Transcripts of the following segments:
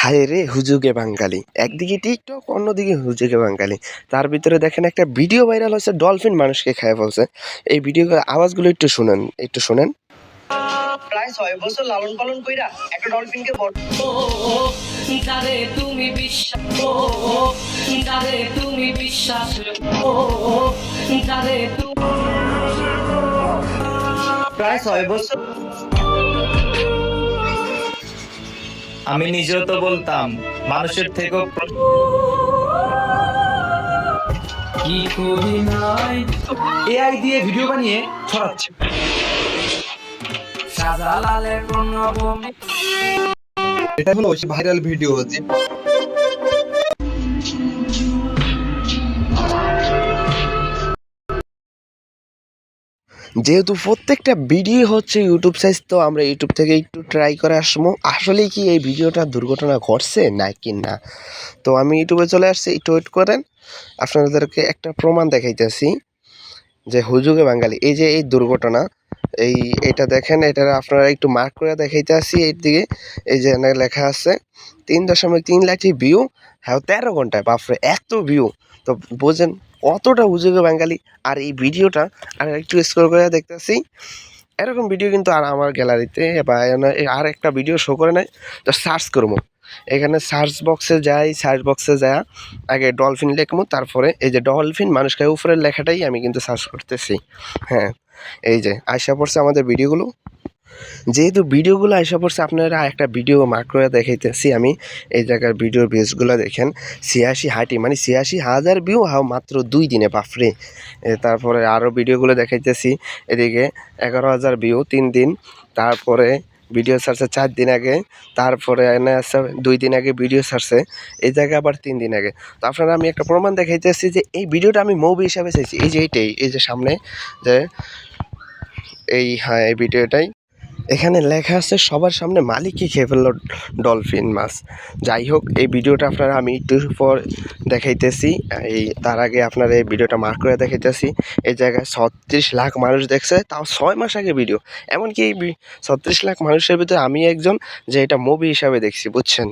হায় রে হুজুগে বাঙালি। একদিকে টিকটক অন্যদিকে হুজুগে বাঙালি। তার ভিতরে দেখেন একটা ভিডিও ভাইরাল হয়েছে ডলফিন মানুষকে খেয়ে ফেলছে। এই ভিডিও আওয়াজগুলো একটু শুনেন একটু শুনেন। প্রায় ছয় বছর লালন পালন কইরা একটা ডলফিনকে বড় যারে তুমি বিশ্বাস ও যারে তুমি বিশ্বাস ও যারে তুমি প্রায় ছয় বছর আমি নিজেও তো বলতাম মানুষের থেকেও কি করি নাই? এআই দিয়ে ভিডিও বানিয়ে ছড়াচ্ছে। সাজালালে এটা হলো ভাইরাল ভিডিও যে যেহেতু প্রত্যেকটা ভিডিও হচ্ছে ইউটিউব সাইজ তো আমরা ইউটিউব থেকে একটু ট্রাই করে আসব। আসলে কি এই ভিডিওটা দুর্ঘটনা ঘটছে নাকি না? তো আমি ইউটিউবে চলে আসছি, একটু ওয়েট করেন। আপনাদেরকে একটা প্রমাণ দেখাইতেছি যে হুজুগে বাঙালি, এই যে এই দুর্ঘটনা, এই এটা দেখেন, এটা আপনারা একটু মার্ক করে দেখাইতে আসি এর দিকে এই যে লেখা আছে, তিন দশমিক তিন লাখটি ভিউ হ্যাঁ তেরো ঘন্টায়, বাপরে, এত ভিউ তো বোঝেন কতটা হুজুগে বাঙালি। আর এই ভিডিওটা আর একটু স্ক্রল করে দেখতেছি। এরকম ভিডিও কিন্তু আর আমার গ্যালারিতে বা আর একটা ভিডিও শো করে নাই। তো সার্চ করব। এখানে সার্চ বক্সে যাই সার্চ বক্সে যা আগে ডলফিন লিখব, তারপরে এই যে ডলফিন মানুষকে উপরের লেখাটাই আমি কিন্তু সার্চ করতেছি। হ্যাঁ এই যে আয়সা পড়ছে আমাদের ভিডিওগুলো যেহেতু ভিডিওগুলো আয়সা পড়ছে, আপনারা একটা ভিডিও মার্ক করে দেখাইতেছি আমি। এই জায়গার ভিডিওর ভিউজগুলো দেখেন। ছিয়াশি হাটি মানে ছিয়াশি হাজার ভিউ হাও মাত্র দুই দিনে বাফরে তারপরে আরও ভিডিওগুলো দেখাইতেছি। এদিকে এগারো হাজার ভিউ তিন দিন। তারপরে ভিডিও ছাড়ছে চার দিন আগে। তারপরে দুই দিন আগে ভিডিও ছাড়ছে। এই জায়গায় আবার তিন দিন আগে। তো আপনারা, আমি একটা প্রমাণ দেখাইতেছি যে এই ভিডিওটা আমি মুভি হিসাবে চাইছি। এই যে এইটাই, এই যে সামনে যে এই হ্যাঁ এই ভিডিওটাই এখানে লেখা আছে, সবার সামনে মালিকই খেয়ে ফেলল ডলফিন মাছ। যাই হোক, এই ভিডিওটা আপনারা আমি একটু পর দেখাইতেছি। এই, তার আগে আপনারা এই ভিডিওটা মার্ক করে দেখাইতেছি। এই জায়গায় ছত্রিশ লাখ মানুষ দেখছে, তাও ছয় মাস আগে ভিডিও এমনকি এই ছত্রিশ লাখ মানুষের ভিতরে আমি একজন যে এটা মুভি হিসাবে দেখছি, বুঝছেন?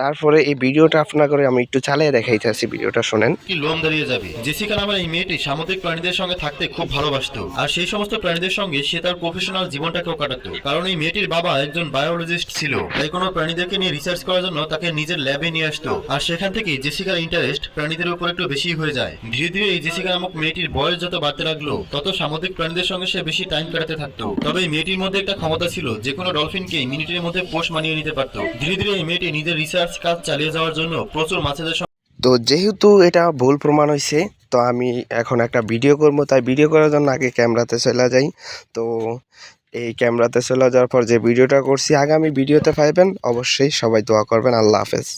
তারপরে এই ভিডিওটা আপনার করে আমি একটু চালিয়ে দেখাইতেছি ভিডিওটা, শোনেন। কি লোম দাঁড়িয়ে যাবে? জেসিকা নামের এই মেয়েটি সামুদ্রিক প্রাণীদের সঙ্গে থাকতে খুব ভালোবাসতো। আর সেই সমস্ত প্রাণীদের সঙ্গে সে তার প্রফেশনাল জীবনটাকেও কাটাতো। কারণ এই মেয়েটির বাবা একজন বায়োলজিস্ট ছিল। তাই কোনো প্রাণীদেরকে নিয়ে রিসার্চ করার জন্য তাকে নিজের ল্যাবে নিয়ে আসতো। আর সেখান থেকে জেসিকার ইন্টারেস্ট প্রাণীদের উপর একটু বেশি হয়ে যায়। ধীরে ধীরে এই জেসিকা নামক মেয়েটির বয়স যত বাড়তে লাগল, তত সামুদ্রিক প্রাণীদের সঙ্গে সে বেশি টাইম কাটাতে থাকতো। তবে এই মেয়েটির মধ্যে একটা ক্ষমতা ছিল যে কোনো ডলফিনকে মিনিটের মধ্যে পোষ মানিয়ে নিতে পারতো। ধীরে ধীরে এই মেয়েটি নিজের রিসার্চ কাজ চালিয়ে যাওয়ার জন্য প্রচুর মাছেদের তো যেহেতু এটা ভুল প্রমাণ হয়েছে তো আমি এখন একটা ভিডিও করব। তাই ভিডিও করার জন্য আগে ক্যামেরাতে চলে যাই। তো এই ক্যামেরাতে চলে যাওয়ার পর যে ভিডিওটা করছি, আগামী ভিডিওতে পাইবেন। অবশ্যই সবাই দোয়া করবেন। আল্লাহ হাফেজ।